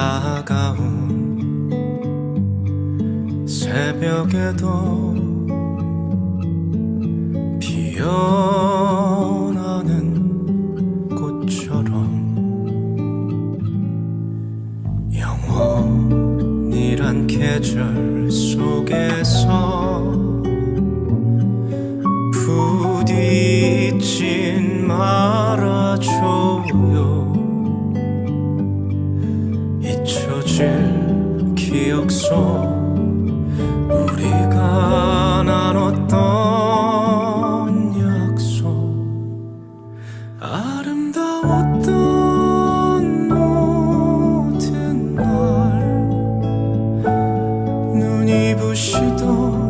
차가운 새벽에도 피어나는 꽃처럼 영원이란 계절 속에서 부딪힌 말아줘 잊혀질 기억 속 우리가 나눴던 약속. 아름다웠던 모든 날 눈이 부시던